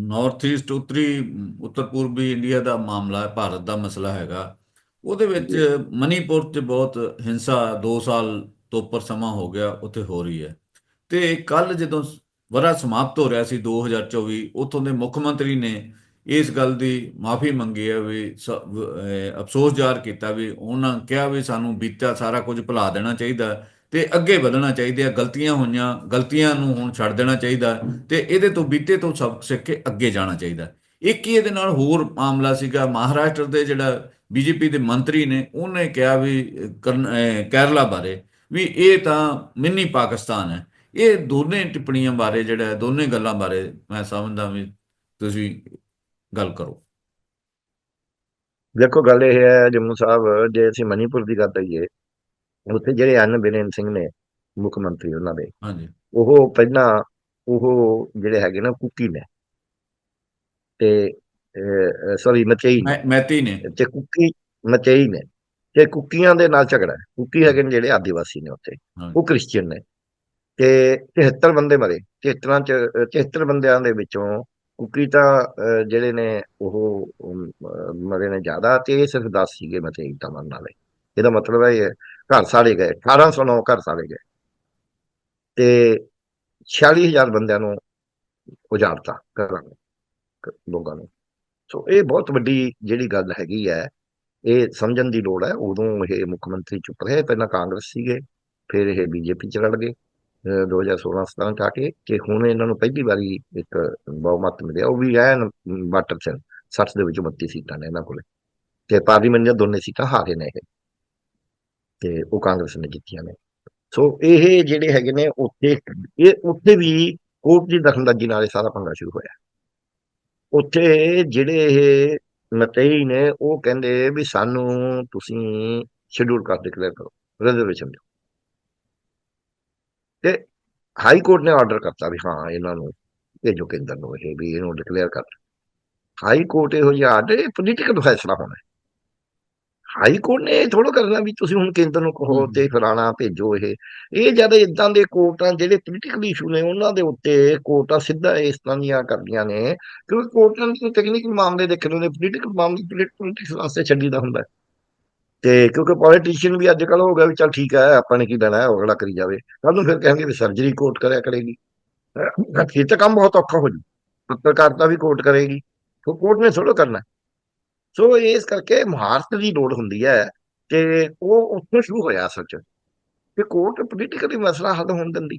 North East ਉੱਤਰੀ ਉੱਤਰ ਪੂਰਬੀ India ਦਾ ਮਾਮਲਾ ਹੈ ਭਾਰਤ ਦਾ ਮਸਲਾ ਹੈਗਾ। ਉਹਦੇ ਵਿੱਚ ਮਨੀਪੁਰ 'ਚ ਬਹੁਤ ਹਿੰਸਾ 2 ਸਾਲ ਤੋਂ ਉੱਪਰ ਸਮਾਂ ਹੋ ਗਿਆ ਉੱਥੇ ਹੋ ਰਹੀ ਹੈ। ਤੇ ਕੱਲ ਜਦੋਂ ਵਰਾ ਸਮਾਪਤ ਹੋ ਰਿਹਾ ਸੀ 2024 ਉੱਥੋਂ ਦੇ ਮੁੱਖ ਮੰਤਰੀ ਨੇ ਇਸ ਗੱਲ ਦੀ ਮਾਫੀ ਮੰਗੀ ਹੈ ਵੀ ਅਫਸੋਸ ਜ਼ਾਹਰ ਕੀਤਾ ਵੀ ਉਹਨਾਂ ਕਿਹਾ ਵੀ ਸਾਨੂੰ ਬੀਤਾ ਸਾਰਾ ਕੁਝ ਭੁਲਾ ਦੇਣਾ ਚਾਹੀਦਾ। ਤੇ ਅੱਗੇ ਵਧਣਾ ਚਾਹੀਦਾ ਗਲਤੀਆਂ ਹੋਈਆਂ, ਗਲਤੀਆਂ ਨੂੰ ਹੁਣ ਛੱਡ ਦੇਣਾ ਚਾਹੀਦਾ ਤੇ ਇਹਦੇ ਤੋਂ ਬੀਤੇ ਤੋਂ ਸਬਕ ਸਿੱਖ ਕੇ ਅੱਗੇ ਜਾਣਾ ਚਾਹੀਦਾ ਇੱਕ ਹੀ ਇਹਦੇ ਨਾਲ ਹੋਰ ਮਾਮਲਾ ਸੀਗਾ, ਮਹਾਰਾਸ਼ਟਰ ਦੇ ਜਿਹੜਾ ਬੀਜੇਪੀ ਦੇ ਮੰਤਰੀ ਨੇ, ਉਹਨੇ ਕਿਹਾ ਵੀ, ਕਰਨ- ਕੇਰਲਾ ਬਾਰੇ ਵੀ ਇਹ ਤਾਂ ਮਿੰਨੀ ਪਾਕਿਸਤਾਨ ਹੈ। ਇਹ ਦੋਨੇ ਟਿੱਪਣੀਆਂ ਬਾਰੇ ਜਿਹੜਾ ਦੋਨੇ ਗੱਲਾਂ ਬਾਰੇ ਮੈਂ ਸਮਝਦਾ ਵੀ ਤੁਸੀਂ ਗੱਲ ਕਰੋ। ਦੇਖੋ, ਗੱਲ ਇਹ ਹੈ ਜੰਮੂ ਸਾਹਿਬ, ਜੇ ਅਸੀਂ ਮਨੀਪੁਰ ਦੀ ਗੱਲ ਕਰੀਏ ਉੱਥੇ ਜਿਹੜੇ ਹਨ ਬਿਰੇਨ ਸਿੰਘ ਨੇ ਮੁੱਖ ਮੰਤਰੀ ਉਹਨਾਂ ਦੇ। ਹਾਂਜੀ। ਉਹ ਪਹਿਲਾਂ ਉਹ ਜਿਹੜੇ ਹੈਗੇ ਨਾ ਕੁੱਕੀ ਨੇ। ਤੇ ਸੌਰੀ ਮਚਈ ਮੈਤੀ ਨੇ। ਤੇ ਕੁੱਕੀ ਮਚਈ ਨੇ। ਤੇ ਕੁੱਕੀਆਂ ਦੇ ਨਾਲ ਝਗੜਾ ਕੁੱਕੀ ਹੈਗੇ ਨੇ ਜਿਹੜੇ ਆਦੀਵਾਸੀ ਨੇ ਉੱਥੇ। ਉਹ ਕ੍ਰਿਸਚੀਅਨ ਨੇ। ਤੇ 73 ਬੰਦੇ ਮਰੇ। 73 ਚ 73 ਬੰਦਿਆਂ ਦੇ ਵਿੱਚੋਂ ਕੁੱਕੀ ਤਾਂ ਜਿਹੜੇ ਨੇ ਉਹ ਮਰੇ ਨੇ ਜ਼ਿਆਦਾ ਤੇ ਸਿਰਫ 10 ਸੀਗੇ ਮਚਈ ਤਾਂ ਮਰਨ ਵਾਲੇ। ਇਹਦਾ ਮਤਲਬ ਹੈ ਘਰ ਸਾੜੇ ਗਏ 1809 ਘਰ ਸਾੜੇ ਗਏ। ਤੇ 46000 ਬੰਦਿਆਂ ਨੂੰ ਉਜਾੜਤਾ ਘਰਾਂ ਨੂੰ ਲੋਕਾਂ ਨੂੰ। ਸੋ ਇਹ ਬਹੁਤ ਵੱਡੀ ਜਿਹੜੀ ਗੱਲ ਹੈਗੀ ਹੈ, ਇਹ ਸਮਝਣ ਦੀ ਲੋੜ ਹੈ। ਉਦੋਂ ਇਹ ਮੁੱਖ ਮੰਤਰੀ ਚੁੱਪ ਰਹੇ, ਪਹਿਲਾਂ ਕਾਂਗਰਸ ਸੀਗੇ, ਫਿਰ ਇਹ ਬੀਜੇਪੀ ਚ ਰਲ ਗਏ, ਅਹ 2016 17 ਚ ਆ ਕੇ ਕਿ ਹੁਣ ਇਹਨਾਂ ਨੂੰ ਪਹਿਲੀ ਵਾਰੀ ਇੱਕ ਬਹੁਮਤ ਮਿਲਿਆ। ਉਹ ਵੀ ਐਨ ਬਾਟਰ ਚ 60 ਦੇ ਵਿੱਚ 32 ਸੀਟਾਂ ਨੇ ਇਹਨਾਂ ਕੋਲੇ। ਤੇ ਪਾਰਲੀਮੈਂਟ ਦੀਆਂ ਦੋਨੇ ਸੀਟਾਂ ਹਾਰੇ ਨੇ ਇਹ। ਤੇ ਉਹ ਕਾਂਗਰਸ ਨੇ ਜਿੱਤੀਆਂ ਨੇ। ਸੋ ਇਹ ਜਿਹੜੇ ਹੈਗੇ ਨੇ ਉੱਥੇ, ਇਹ ਉੱਥੇ ਵੀ ਕੋਰਟ ਦੀ ਦਖਲਅੰਦਾਜ਼ੀ ਨਾਲ ਇਹ ਸਾਰਾ ਪੰਗਾ ਸ਼ੁਰੂ ਹੋਇਆ। ਉੱਥੇ ਜਿਹੜੇ ਇਹ ਮਤਈ ਨੇ, ਉਹ ਕਹਿੰਦੇ ਵੀ ਸਾਨੂੰ ਤੁਸੀਂ ਸ਼ਡਿਊਲ ਕਰ ਡਿਕਲੇਅਰ ਕਰੋ ਰਿਜ਼ਰਵੇਸ਼ਨ ਦਿਓ। ਤੇ ਹਾਈ ਕੋਰਟ ਨੇ ਆਰਡਰ ਕਰਤਾ ਵੀ ਹਾਂ, ਇਹਨਾਂ ਨੂੰ ਭੇਜੋ ਕੇਂਦਰ ਨੂੰ ਇਹ ਵੀ ਇਹਨੂੰ ਡਿਕਲੇਅਰ ਕਰ। ਹਾਈ ਕੋਰਟ ਇਹੋ ਜਿਹਾ ਆਰਡਰ ਪੋਲੀਟੀਕਲ ਫੈਸਲਾ ਹੋਣਾ। ਹੈ। ਹਾਈ ਕੋਰਟ ਨੇ ਥੋੜਾ ਕਰਨਾ ਵੀ ਤੁਸੀਂ ਹੁਣ ਕੇਂਦਰ ਨੂੰ ਕਹੋ। ਤੇ ਫਲਾਣਾ ਭੇਜੋ ਇਹ ਇਹ ਜਦ ਇਦਾਂ ਦੇ ਕੋਰਟਾਂ ਜਿਹੜੇ ਪੋਲੀਟੀਕਲ ਇਸ਼ੂ ਨੇ ਉਹਨਾਂ ਦੇ ਉੱਤੇ ਕੋਰਟਾਂ ਸਿੱਧਾ ਇਸ ਤਰ੍ਹਾਂ ਦੀਆਂ ਕਰਦੀਆਂ ਨੇ ਕਿਉਂਕਿ ਕੋਰਟਾਂ ਨੂੰ ਟੈਕਨੀਕਲ ਮਾਮਲੇ ਦੇਖਣ ਹੁੰਦੇ ਪੋਲੀਟੀਕਲ ਮਾਮਲੇ ਪੋਲੀਟਿਕਸ ਵਾਸਤੇ ਛੱਡੀਦਾ ਹੁੰਦਾ ਹੈ। ਤੇ ਕਿਉਂਕਿ ਪੋਲੀਟੀਸ਼ੀਅਨ ਵੀ ਅੱਜ ਕੱਲ ਹੋ ਗਿਆ ਵੀ ਚਲ ਠੀਕ ਹੈ ਆਪਾਂ ਨੇ ਕੀ ਲੈਣਾ ਹੈ ਅਗਲਾ ਕਰੀ ਜਾਵੇ ਕੱਲ ਨੂੰ ਫਿਰ ਕਹਿਣਗੇ ਵੀ ਸਰਜਰੀ ਕੋਰਟ ਕਰਿਆ ਕਰੇਗੀ ਫਿਰ ਤਾਂ ਕੰਮ ਬਹੁਤ ਔਖਾ ਹੋ ਜੂ ਪੱਤਰਕਾਰਤਾ ਵੀ ਕੋਰਟ ਕਰੇਗੀ ਕੋਰਟ ਨੇ ਥੋੜਾ ਕਰਨਾ। ਸੋ ਇਸ ਕਰਕੇ ਮਹਾਰਤ ਦੀ ਲੋੜ ਹੁੰਦੀ ਹੈ ਤੇ ਉਹ ਉੱਥੋਂ ਸ਼ੁਰੂ ਹੋਇਆ ਅਸਲ ਚ ਕਿ ਕੋਰਟ ਪੋਲੀਟੀਕਲੀ ਮਸਲਾ ਹੱਲ ਹੋਣ ਦਿੰਦੀ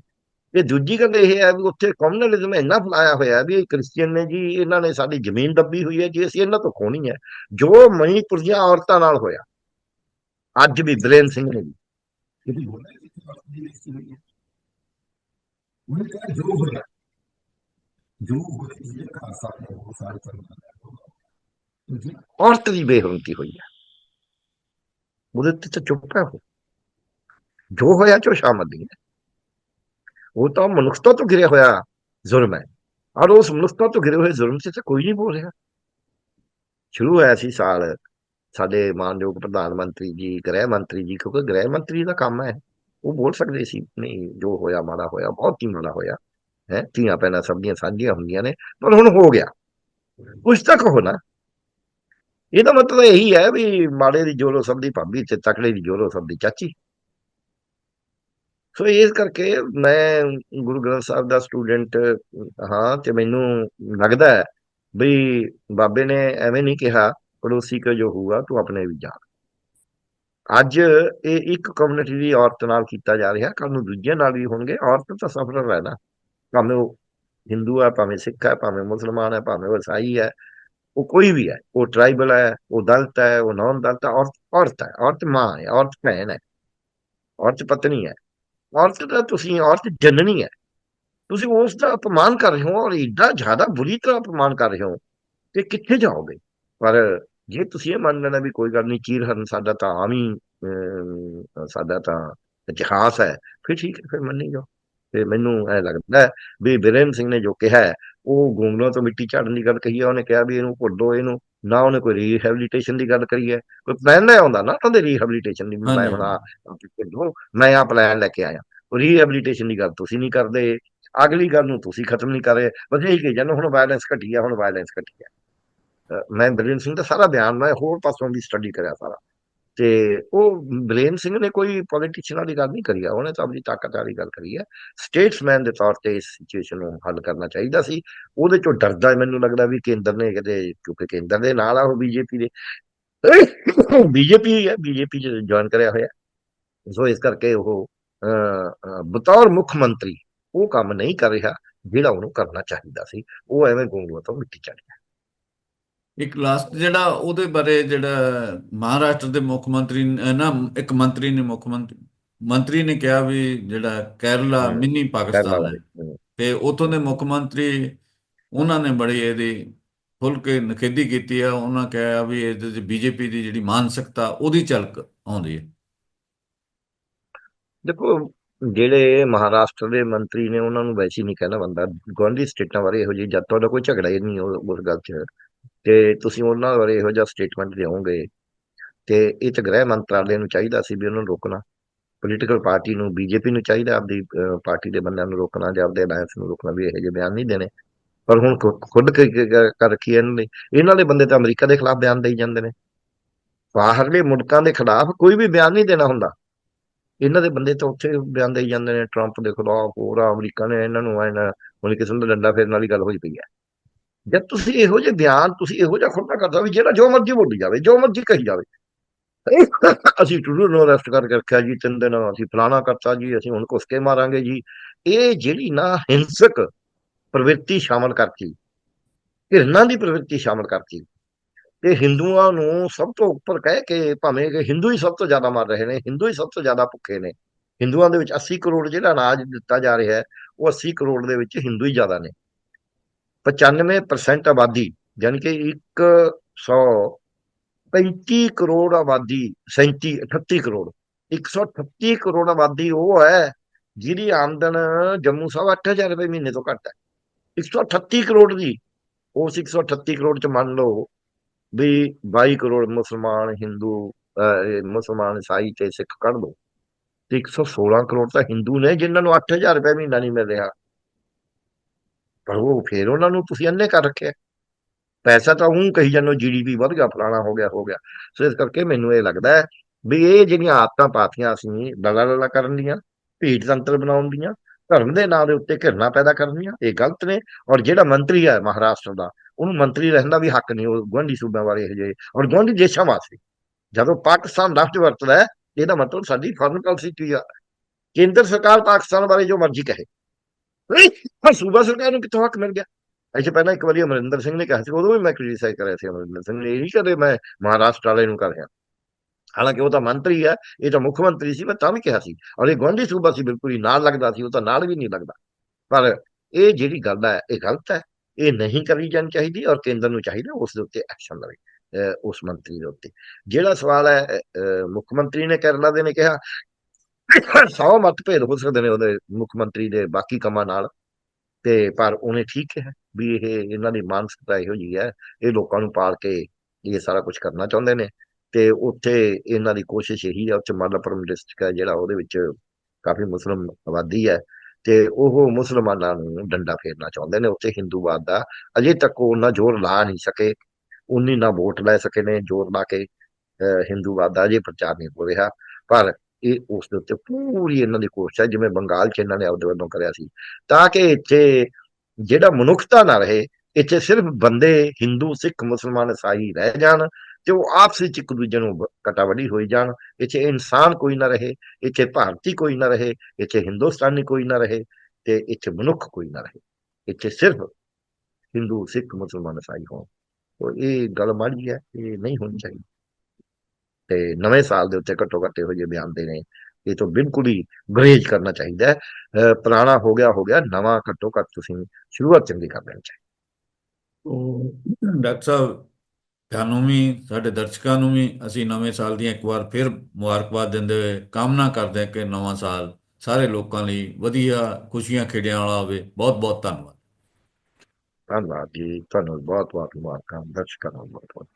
ਤੇ ਦੂਜੀ ਗੱਲ ਇਹ ਹੈ ਵੀ ਉੱਥੇ ਕਮਿਊਨਲਿਜ਼ਮ ਇੰਨਾ ਫੈਲਾਇਆ ਹੋਇਆ ਵੀ ਕ੍ਰਿਸਚੀਅਨ ਨੇ ਜੀ, ਇਹਨਾਂ ਨੇ ਸਾਡੀ ਜ਼ਮੀਨ ਦੱਬੀ ਹੋਈ ਹੈ ਜੀ, ਅਸੀਂ ਇਹਨਾਂ ਤੋਂ ਖੋਣੀ ਹੈ। ਜੋ ਮਣੀਪੁਰ ਦੀਆਂ ਔਰਤਾਂ ਨਾਲ ਹੋਇਆ, ਅੱਜ ਵੀ ਬ੍ਰੇਨ ਸਿੰਘ ਨੇ ਵੀ ਉਹਨੇ ਕਿਹਾ ਜੋ ਹੋਇਆ ਜੋ ਹੋਇਆ, ਜਿਹਦੇ ਘਰ ਉਹ ਸਾਰੇ ਕਰਨਾ ਔਰਤ ਦੀ ਬੇਹਰਮਤੀ ਹੋਈ ਹੈ ਉਹਦੇ ਤੇ ਤਾਂ ਚੁੱਪ ਹੈ ਉਹ। ਜੋ ਹੋਇਆ ਚੋ ਸ਼ਾਮਲ ਹੈ। ਉਹ ਤਾਂ ਮਨੁੱਖਤਾ ਤੋਂ ਘਿਰਿਆ ਹੋਇਆ ਜ਼ੁਲਮ ਹੈ। ਔਰ ਉਸ ਮਨੁੱਖਤਾ ਤੋਂ ਘਿਰੇ ਹੋਏ ਜ਼ੁਲਮ 'ਚ ਤਾਂ ਕੋਈ ਨਹੀਂ ਬੋਲ ਰਿਹਾ। ਸ਼ੁਰੂ ਹੋਇਆ ਸੀ ਸਾਲ ਸਾਡੇ ਮਾਨਯੋਗ ਪ੍ਰਧਾਨ ਮੰਤਰੀ ਜੀ, ਗ੍ਰਹਿ ਮੰਤਰੀ ਜੀ, ਕਿਉਂਕਿ ਗ੍ਰਹਿ ਮੰਤਰੀ ਦਾ ਕੰਮ ਹੈ। ਉਹ ਬੋਲ ਸਕਦੇ ਸੀ, ਨਹੀਂ, ਜੋ ਹੋਇਆ, ਮਾੜਾ ਹੋਇਆ, ਬਹੁਤ ਹੀ ਮਾੜਾ ਹੋਇਆ। ਹੈ ਧੀਆਂ ਪੈਣਾ ਸਭ ਦੀਆਂ ਸਾਂਝੀਆਂ ਹੁੰਦੀਆਂ ਨੇ, ਪਰ ਹੁਣ ਹੋ ਗਿਆ। ਕੁਛ ਤੱਕ ਕਹੋ ਨਾ ਇਹਦਾ ਮਤਲਬ ਇਹੀ ਹੈ ਵੀ ਮਾੜੇ ਦੀ ਜੋਲੋ ਸਭ ਦੀ ਭਾਬੀ ਤੇ ਤਕੜੇ ਦੀ ਜੋਲੋ ਸਭ ਦੀ ਚਾਚੀ। ਸੋ ਇਸ ਕਰਕੇ ਮੈਂ ਗੁਰੂ ਗ੍ਰੰਥ ਸਾਹਿਬ ਦਾ ਸਟੂਡੈਂਟ ਹਾਂ ਤੇ ਮੈਨੂੰ ਲੱਗਦਾ ਹੈ ਵੀ ਬਾਬੇ ਨੇ ਐਵੇਂ ਨਹੀਂ ਕਿਹਾ, ਪੜੋਸੀ ਕਾ ਜੋ ਹੋਊਗਾ ਤੂੰ ਆਪਣੇ ਵੀ ਜਾਣ। ਅੱਜ ਇਹ ਇੱਕ ਕਮਿਊਨਿਟੀ ਦੀ ਔਰਤ ਨਾਲ ਕੀਤਾ ਜਾ ਰਿਹਾ ਕੱਲ ਨੂੰ ਦੂਜਿਆਂ ਨਾਲ ਵੀ ਹੋਣਗੇ, ਔਰਤ ਤਾਂ ਸਫਰ ਰਹਿਣਾ। ਭਾਵੇਂ ਉਹ ਹਿੰਦੂ ਹੈ, ਭਾਵੇਂ ਸਿੱਖ ਹੈ, ਭਾਵੇਂ ਮੁਸਲਮਾਨ ਹੈ, ਭਾਵੇਂ ਉਹ ਈਸਾਈ ਹੈ ਉਹ ਕੋਈ ਵੀ ਹੈ, ਉਹ ਟ੍ਰਾਈਬਲ ਹੈ, ਉਹ ਦਲਿਤ ਹੈ, ਉਹ ਨੌਨ ਦਲਿਤ ਹੈ, ਔਰਤ ਔਰਤ ਹੈ, ਔਰਤ ਮਾਂ ਹੈ, ਔਰਤ ਭੈਣ ਹੈ, ਔਰਤ ਪਤਨੀ ਹੈ। ਔਰਤ ਦਾ ਤੁਸੀਂ, ਔਰਤ ਜਨਨੀ ਹੈ। ਤੁਸੀਂ ਉਸ ਦਾ ਅਪਮਾਨ ਕਰ ਰਹੇ ਹੋ ਔਰ ਏਡਾ ਜ਼ਿਆਦਾ ਬੁਰੀ ਤਰ੍ਹਾਂ ਅਪਮਾਨ ਕਰ ਰਹੇ ਹੋ ਕਿ ਕਿੱਥੇ ਜਾਓਗੇ? ਪਰ ਜੇ ਤੁਸੀਂ ਇਹ ਮੰਨ ਲੈਣਾ ਵੀ ਕੋਈ ਗੱਲ ਨਹੀਂ, ਚੀਰ ਹਰਨ ਸਾਡਾ ਤਾਂ ਆਮ ਹੀ ਸਾਡਾ ਤਾਂ ਇਤਿਹਾਸ ਹੈ, ਫਿਰ ਠੀਕ ਹੈ, ਫਿਰ ਮੰਨੀ ਜਾਓ। ਤੇ ਮੈਨੂੰ ਇਹ ਲੱਗਦਾ ਵੀ ਬਿਰੇਨ ਸਿੰਘ ਨੇ ਜੋ ਕਿਹਾ ਹੈ ਉਹ ਗੂੰਗਲੋਂ ਤੋਂ ਮਿੱਟੀ ਝਾੜਨ ਦੀ ਗੱਲ ਕਹੀ ਹੈ ਉਹਨੇ ਕਿਹਾ ਵੀ ਇਹਨੂੰ ਭੁੱਲੋ ਇਹਨੂੰ ਨਾ ਉਹਨੇ ਕੋਈ ਰੀਹੈਬਿਲਿਟੇਸ਼ਨ ਦੀ ਗੱਲ ਕਰੀ ਹੈ। ਕੋਈ ਪਲਾਨ ਲੈ ਆਉਂਦਾ ਨਾ ਉਹਦੇ ਰੀਹੈਬਿਲਿਟੇਸ਼ਨ ਦੀ ਮੈਂ ਆ ਭੁੱਲੋ ਮੈਂ ਆ ਪਲਾਨ ਲੈ ਕੇ ਆਇਆ। ਰੀਹੈਬਿਲਿਟੇਸ਼ਨ ਦੀ ਗੱਲ ਤੁਸੀਂ ਨਹੀਂ ਕਰਦੇ। ਅਗਲੀ ਗੱਲ ਨੂੰ ਤੁਸੀਂ ਖਤਮ ਨਹੀਂ ਕਰ ਰਹੇ। ਬਸ ਇਹੀ ਕਹੀ ਜਾਂਦੇ ਹੁਣ ਵਾਇਲੈਂਸ ਘਟੀ ਆ ਹੁਣ ਵਾਇਲੈਂਸ ਘਟੀ ਆ। ਮੈਂ ਬਲੇਨ ਸਿੰਘ ਦਾ ਸਾਰਾ ਬਿਆਨ ਮੈਂ ਹੋਰ ਪਾਸੋਂ ਵੀ ਸਟੱਡੀ ਕਰਿਆ ਸਾਰਾ। ਤੇ ਉਹ ਬਲੇਨ ਸਿੰਘ ਨੇ ਕੋਈ ਪੋਲੀਟੀਸ਼ੀਅਨ ਵਾਲੀ ਗੱਲ ਨਹੀਂ ਕਰੀ ਆ, ਉਹਨੇ ਤਾਂ ਆਪਣੀ ਤਾਕਤ ਵਾਲੀ ਗੱਲ ਕਰੀ ਹੈ ਸਟੇਟਸਮੈਨ ਦੇ ਤੌਰ ਤੇ ਇਸ ਸਿਚੁਏਸ਼ਨ ਨੂੰ ਹੱਲ ਕਰਨਾ ਚਾਹੀਦਾ ਸੀ। ਉਹਦੇ ਚੋਂ ਡਰਦਾ ਮੈਨੂੰ ਲੱਗਦਾ ਵੀ ਕੇਂਦਰ ਨੇ ਕਿਤੇ, ਕਿਉਂਕਿ ਕੇਂਦਰ ਦੇ ਨਾਲ ਆ ਉਹ ਬੀਜੇਪੀ ਦੇ। ਬੀਜੇਪੀ ਹੈ ਬੀਜੇਪੀ ਚ ਜੁਆਇਨ ਕਰਿਆ ਹੋਇਆ। ਸੋ ਇਸ ਕਰਕੇ ਉਹ ਬਤੌਰ ਮੁੱਖ ਮੰਤਰੀ ਉਹ ਕੰਮ ਨਹੀਂ ਕਰ ਰਿਹਾ ਜਿਹੜਾ ਉਹਨੂੰ ਕਰਨਾ ਚਾਹੀਦਾ ਸੀ। ਉਹ ਐਵੇਂ ਗੋਂਗਲੂਆਂ ਤੋਂ ਮਿੱਟੀ ਚੜ ਗਿਆ। ਇੱਕ ਲਾਸਟ ਜਿਹੜਾ ਉਹਦੇ ਬਾਰੇ ਜਿਹੜਾ ਮਹਾਰਾਸ਼ਟਰ ਦੇ ਮੁੱਖ ਮੰਤਰੀ ਨੇ- ਇੱਕ ਮੰਤਰੀ ਨੇ ਮੁੱਖ ਮੰਤਰੀ ਮੰਤਰੀ ਨੇ ਕਿਹਾ ਵੀ ਜਿਹੜਾ ਕੇਰਲਾ ਮਿੰਨੀ ਪਾਕਿਸਤਾਨ ਹੈ। ਤੇ ਉਥੋਂ ਦੇ ਮੁੱਖ ਮੰਤਰੀ ਉਹਨਾਂ ਨੇ ਬੜੀ ਇਹਦੀ ਖੁੱਲ ਕੇ ਨਿਖੇਧੀ ਕੀਤੀ ਆ। ਉਹਨਾਂ ਕਿਹਾ ਵੀ ਇਹਦੇ ਚ ਬੀਜੇਪੀ ਦੀ ਜਿਹੜੀ ਮਾਨਸਿਕਤਾ ਉਹਦੀ ਝਲਕ ਆਉਂਦੀ ਹੈ। ਦੇਖੋ ਜਿਹੜੇ ਮਹਾਰਾਸ਼ਟਰ ਦੇ ਮੰਤਰੀ ਨੇ ਉਹਨਾਂ ਨੂੰ ਵੈਸੇ ਨਹੀਂ ਕਹਿਣਾ ਬੰਦਾ ਗੁਆਂਢੀ ਸਟੇਟਾਂ ਬਾਰੇ ਇਹੋ ਜਿਹੀ ਜਦ ਤੁਹਾਡਾ ਕੋਈ ਝਗੜਾ ਹੀ ਨਹੀਂ ਉਹ- ਉਸ ਗੱਲ 'ਚ। ਤੇ ਤੁਸੀਂ ਉਹਨਾਂ ਬਾਰੇ ਇਹੋ ਜਿਹਾ ਸਟੇਟਮੈਂਟ ਦਿਓਗੇ ਤੇ ਇਹ ਤਾਂ ਗ੍ਰਹਿ ਮੰਤਰਾਲੇ ਨੂੰ ਚਾਹੀਦਾ ਸੀ ਵੀ ਉਹਨਾਂ ਨੂੰ ਰੋਕਣਾ ਪੋਲੀਟੀਕਲ ਪਾਰਟੀ ਨੂੰ ਬੀਜੇਪੀ ਨੂੰ ਚਾਹੀਦਾ ਆਪਦੀ ਪਾਰਟੀ ਦੇ ਬੰਦਿਆਂ ਨੂੰ ਰੋਕਣਾ ਜਾਂ ਆਪਦੇ ਅਲਾਇੰਸ ਨੂੰ ਰੋਕਣਾ ਵੀ ਇਹੋ ਜਿਹੇ ਬਿਆਨ ਨਹੀਂ ਦੇਣੇ। ਪਰ ਹੁਣ ਖੁਦ ਕਰ ਰੱਖੀ ਇਹਨਾਂ ਨੇ, ਇਹਨਾਂ ਦੇ ਬੰਦੇ ਤਾਂ ਅਮਰੀਕਾ ਦੇ ਖਿਲਾਫ ਬਿਆਨ ਦੇਈ ਜਾਂਦੇ ਨੇ। ਬਾਹਰਲੇ ਮੁਲਕਾਂ ਦੇ ਖਿਲਾਫ ਕੋਈ ਵੀ ਬਿਆਨ ਨਹੀਂ ਦੇਣਾ ਹੁੰਦਾ। ਇਹਨਾਂ ਦੇ ਬੰਦੇ ਤਾਂ ਉੱਥੇ ਬਿਆਨ ਦੇਈ ਜਾਂਦੇ ਨੇ ਟਰੰਪ ਦੇ ਖਿਲਾਫ ਹੋਰ ਅਮਰੀਕਾ ਨੇ ਇਹਨਾਂ ਨੂੰ ਐਨ ਹੁਣ ਕਿਸਮ ਦਾ ਡੰਡਾ ਫੇਰਨ ਵਾਲੀ ਗੱਲ ਹੋਈ ਪਈ ਹੈ। ਜਦ ਤੁਸੀਂ ਇਹੋ ਜਿਹੇ ਬਿਆਨ ਤੁਸੀਂ ਇਹੋ ਜਿਹਾ ਖੁੱਲ੍ਹਾ ਕਰਦਾ ਵੀ ਜਿਹੜਾ ਜੋ ਮਰਜ਼ੀ ਬੋਲੀ ਜਾਵੇ, ਜੋ ਮਰਜ਼ੀ ਕਹੀ ਜਾਵੇ। ਅਸੀਂ ਟੁਡੂ ਨੂੰ ਅਰੈਸਟ ਕਰਕੇ ਰੱਖਿਆ ਜੀ, ਤਿੰਨ ਦਿਨ ਅਸੀਂ ਫਲਾਣਾ ਕਰਤਾ ਜੀ, ਅਸੀਂ ਹੁਣ ਕੁਸਕੇ ਮਾਰਾਂਗੇ ਜੀ। ਇਹ ਜਿਹੜੀ ਨਾ ਹਿੰਸਕ ਪ੍ਰਵਿਰਤੀ ਸ਼ਾਮਲ ਕਰਤੀ, ਘਿਰਨਾ ਦੀ ਪ੍ਰਵਿਰਤੀ ਸ਼ਾਮਲ ਕਰਤੀ, ਤੇ ਹਿੰਦੂਆਂ ਨੂੰ ਸਭ ਤੋਂ ਉੱਪਰ ਕਹਿ ਕੇ ਭਾਵੇਂ ਕਿ ਹਿੰਦੂ ਹੀ ਸਭ ਤੋਂ ਜ਼ਿਆਦਾ ਮਰ ਰਹੇ ਨੇ, ਹਿੰਦੂ ਹੀ ਸਭ ਤੋਂ ਜ਼ਿਆਦਾ ਭੁੱਖੇ ਨੇ। ਹਿੰਦੂਆਂ ਦੇ ਵਿੱਚ 80 ਕਰੋੜ ਜਿਹੜਾ ਅਨਾਜ ਦਿੱਤਾ ਜਾ ਰਿਹਾ ਹੈ, ਉਹ 80 ਕਰੋੜ ਦੇ ਵਿੱਚ ਹਿੰਦੂ ਹੀ ਜ਼ਿਆਦਾ ਨੇ। 95% ਆਬਾਦੀ ਯਾਨੀ ਕਿ 135 ਕਰੋੜ ਆਬਾਦੀ 37 38 ਕਰੋੜ 138 ਕਰੋੜ ਆਬਾਦੀ ਉਹ ਹੈ, ਜਿਹਦੀ ਆਮਦਨ ਜੰਮੂ ਸਾਹਿਬ 8000 ਰੁਪਏ ਮਹੀਨੇ ਤੋਂ ਘੱਟ ਹੈ। 138 ਕਰੋੜ ਦੀ, ਉਸ 138 ਕਰੋੜ ਚ ਮੰਨ ਲਓ ਵੀ 22 ਕਰੋੜ ਮੁਸਲਮਾਨ, ਹਿੰਦੂ ਮੁਸਲਮਾਨ, ਈਸਾਈ ਤੇ ਸਿੱਖ ਕੱਢ ਲਓ ਤੇ 116 ਕਰੋੜ ਤਾਂ ਹਿੰਦੂ ਨੇ, ਜਿਨ੍ਹਾਂ ਨੂੰ 8000 ਰੁਪਏ ਮਹੀਨਾ ਨਹੀਂ ਮਿਲ ਰਿਹਾ। ਪਰ ਉਹ ਫੇਰ ਉਹਨਾਂ ਨੂੰ ਤੁਸੀਂ ਅੰਨੇ ਕਰ ਰੱਖਿਆ। ਪੈਸਾ ਤਾਂ ਉਹ ਕਹੀ ਜਾਂਦੇ ਜੀਡੀਪੀ ਵਧ ਗਿਆ, ਫਲਾਣਾ ਹੋ ਗਿਆ ਹੋ ਗਿਆ। ਸੋ ਇਸ ਕਰਕੇ ਮੈਨੂੰ ਇਹ ਲੱਗਦਾ ਹੈ ਵੀ ਇਹ ਜਿਹੜੀਆਂ ਆਦਤਾਂ ਪਾਤੀਆਂ ਅਸੀਂ, ਡਲਾ ਡਲਾ ਕਰਨ ਦੀਆਂ ਭੀੜ ਤੰਤਰ ਬਣਾਉਣ ਦੀਆਂ, ਧਰਮ ਦੇ ਨਾਂ ਦੇ ਉੱਤੇ ਘਿਰਣਾ ਪੈਦਾ ਕਰਨੀਆਂ ਇਹ ਗਲਤ ਨੇ। ਔਰ ਜਿਹੜਾ ਮੰਤਰੀ ਹੈ ਮਹਾਰਾਸ਼ਟਰ ਦਾ, ਉਹਨੂੰ ਮੰਤਰੀ ਰਹਿਣ ਦਾ ਵੀ ਹੱਕ ਨਹੀਂ, ਉਹ ਗੁਆਂਢੀ ਸੂਬਿਆਂ ਵਾਲੇ ਇਹ ਜਿਹੇ, ਔਰ ਗੁਆਂਢੀ ਦੇਸ਼ਾਂ ਵਾਸਤੇ। ਜਦੋਂ ਪਾਕਿਸਤਾਨ ਲਫ਼ਜ਼ ਵਰਤਦਾ ਹੈ, ਇਹਦਾ ਮਤਲਬ ਸਾਡੀ ਫੋਰਨ ਪਾਲਿਸੀ ਕੀ ਆ? ਕੇਂਦਰ ਸਰਕਾਰ ਪਾਕਿਸਤਾਨ ਬਾਰੇ ਜੋ ਮਰਜ਼ੀ ਕਹੇ। ਪਰ ਸੂਬਾ ਸਰਕਾਰ ਨੂੰ ਕਿੱਥੋਂ ਹੱਕ ਮਿਲ ਗਿਆ ਐਸੇ ਪਹਿਲਾਂ ਇੱਕ ਵਾਰੀ ਅਮਰਿੰਦਰ ਸਿੰਘ ਨੇ ਕਿਹਾ ਸੀ ਉਦੋਂ ਵੀ ਮੈਂ ਕ੍ਰਿਟਿਸਾਈਜ਼ ਕਰਿਆ ਸੀ ਅਮਰਿੰਦਰ ਸਿੰਘ ਨੇ ਇਹ ਨਹੀਂ ਕਦੇ ਮੈਂ ਮਹਾਰਾਸ਼ਟਰ ਵਾਲੇ ਨੂੰ ਕਰ ਹਾਲਾਂਕਿ ਉਹ ਤਾਂ ਮੰਤਰੀ ਹੈ ਇਹ ਤਾਂ ਮੁੱਖ ਮੰਤਰੀ ਸੀ ਮੈਂ ਤਾਂ ਵੀ ਕਿਹਾ ਸੀ ਔਰ ਇਹ ਗੁਆਂਢੀ ਸੂਬਾ ਸੀ ਬਿਲਕੁਲ ਹੀ ਨਾਲ ਲੱਗਦਾ ਸੀ ਉਹ ਤਾਂ ਨਾਲ ਵੀ ਨਹੀਂ ਲੱਗਦਾ ਪਰ ਇਹ ਜਿਹੜੀ ਗੱਲ ਹੈ ਇਹ ਗਲਤ ਹੈ ਇਹ ਨਹੀਂ ਕਰੀ ਜਾਣੀ ਚਾਹੀਦੀ ਔਰ ਕੇਂਦਰ ਨੂੰ ਚਾਹੀਦਾ ਉਸ ਦੇ ਉੱਤੇ ਐਕਸ਼ਨ ਲਵੇ ਉਸ ਮੰਤਰੀ ਦੇ ਉੱਤੇ ਜਿਹੜਾ ਸਵਾਲ ਹੈ ਅਹ ਮੁੱਖ ਮੰਤਰੀ ਨੇ ਕੇਰਲਾ ਦੇ ਨੇ ਕਿਹਾ ਸੌ ਮਤਭੇਦ ਹੋ ਸਕਦੇ ਨੇ ਉਹਦੇ ਮੁੱਖ ਮੰਤਰੀ ਦੇ ਬਾਕੀ ਕੰਮਾਂ ਨਾਲ। ਤੇ ਪਰ ਉਹਨੇ ਠੀਕ ਕਿਹਾ ਵੀ ਇਹ, ਇਹਨਾਂ ਦੀ ਮਾਨਸਿਕਤਾ ਇਹੋ ਜਿਹੀ ਹੈ, ਇਹ ਲੋਕਾਂ ਨੂੰ ਪਾਲ ਕੇ ਇਹ ਸਾਰਾ ਕੁਝ ਕਰਨਾ ਚਾਹੁੰਦੇ ਨੇ। ਤੇ ਉੱਥੇ ਇਹਨਾਂ ਦੀ ਕੋਸ਼ਿਸ਼ ਇਹੀ ਹੈ, ਉੱਥੇ ਮੱਲਪੁਰਮ ਡਿਸਟ੍ਰਿਕਟ ਹੈ, ਜਿਹੜਾ ਉਹਦੇ ਵਿੱਚ ਕਾਫੀ ਮੁਸਲਮ ਆਬਾਦੀ ਹੈ। ਤੇ ਉਹ ਮੁਸਲਮਾਨਾਂ ਨੂੰ ਡੰਡਾ ਫੇਰਨਾ ਚਾਹੁੰਦੇ ਨੇ, ਉੱਥੇ ਹਿੰਦੂਵਾਦ ਦਾ ਅਜੇ ਤੱਕ ਉਹ ਉਹਨਾਂ ਜ਼ੋਰ ਲਾ ਨਹੀਂ ਸਕੇ ਉਨੀ ਨਾ ਵੋਟ ਲੈ ਸਕੇ ਨੇ, ਜ਼ੋਰ ਲਾ ਕੇ, ਅਹ ਹਿੰਦੂਵਾਦ ਦਾ ਅਜੇ ਪ੍ਰਚਾਰ ਨਹੀਂ ਹੋ ਰਿਹਾ। ਪਰ ਇਹ ਉਸ ਦੇ ਉੱਤੇ ਪੂਰੀ ਇਹਨਾਂ ਦੀ ਕੋਸ਼ਿਸ਼ ਹੈ, ਜਿਵੇਂ ਬੰਗਾਲ ਚ ਇਹਨਾਂ ਨੇ ਆਪਦੇ ਵੱਲੋਂ ਕਰਿਆ ਸੀ। ਤਾਂ ਕਿ ਇੱਥੇ ਜਿਹੜਾ ਮਨੁੱਖਤਾ ਨਾ ਰਹੇ, ਇੱਥੇ ਸਿਰਫ ਬੰਦੇ, ਹਿੰਦੂ, ਸਿੱਖ, ਮੁਸਲਮਾਨ, ਈਸਾਈ ਰਹਿ ਜਾਣ ਤੇ ਉਹ ਆਪਸ ਵਿੱਚ ਇੱਕ ਦੂਜੇ ਨੂੰ ਵ- ਕਟਾਵੜੀ ਹੋਈ ਜਾਣ। ਇੱਥੇ ਇਨਸਾਨ ਕੋਈ ਨਾ ਰਹੇ, ਇੱਥੇ ਭਾਰਤੀ ਕੋਈ ਨਾ ਰਹੇ, ਇੱਥੇ ਹਿੰਦੁਸਤਾਨੀ ਕੋਈ ਨਾ ਰਹੇ ਤੇ ਇੱਥੇ ਮਨੁੱਖ ਕੋਈ ਨਾ ਰਹੇ। ਇੱਥੇ ਸਿਰਫ ਹਿੰਦੂ, ਸਿੱਖ, ਮੁਸਲਮਾਨ, ਈਸਾਈ ਹੋਣ। ਤੋ ਇਹ ਗੱਲ ਮਾੜੀ ਹੈ, ਇਹ ਨਹੀਂ ਹੋਣੀ ਚਾਹੀਦੀ। ਤੇ ਨਵੇਂ ਸਾਲ ਦੇ ਉੱਤੇ ਘੱਟੋ ਘੱਟ ਇਹੋ ਜਿਹੇ ਬਿਆਨ ਦੇਣੇ ਇਹ ਤੋਂ ਬਿਲਕੁਲ ਹੀ ਗਰੇਜ ਕਰਨਾ ਚਾਹੀਦਾ ਹੈ। ਪੁਰਾਣਾ ਹੋ ਗਿਆ ਹੋ ਗਿਆ ਨਵਾਂ ਘੱਟੋ ਘੱਟ ਤੁਸੀਂ ਸ਼ੁਰੂਆਤ ਚੰਗੀ ਕਰ ਲੈਣੀ ਚਾਹੀਦੀ। ਉਹ ਡਾਕਟਰ ਸਾਹਿਬ ਤੁਹਾਨੂੰ ਵੀ ਸਾਡੇ ਦਰਸ਼ਕਾਂ ਨੂੰ ਵੀ ਅਸੀਂ ਨਵੇਂ ਸਾਲ ਦੀਆਂ ਇੱਕ ਵਾਰ ਫਿਰ ਮੁਬਾਰਕਬਾਦ ਦਿੰਦੇ ਹੋਏ ਕਾਮਨਾ ਕਰਦੇ ਹਾਂ ਕਿ ਨਵਾਂ ਸਾਲ ਸਾਰੇ ਲੋਕਾਂ ਲਈ ਵਧੀਆ ਖੁਸ਼ੀਆਂ ਖੇੜਿਆਂ ਵਾਲਾ ਹੋਵੇ। ਬਹੁਤ ਬਹੁਤ ਧੰਨਵਾਦ। ਧੰਨਵਾਦ ਜੀ ਤੁਹਾਨੂੰ ਬਹੁਤ ਬਹੁਤ ਮੁਬਾਰਕਾਂ। ਦਰਸ਼ਕਾਂ ਨੂੰ ਬਹੁਤ ਬਹੁਤ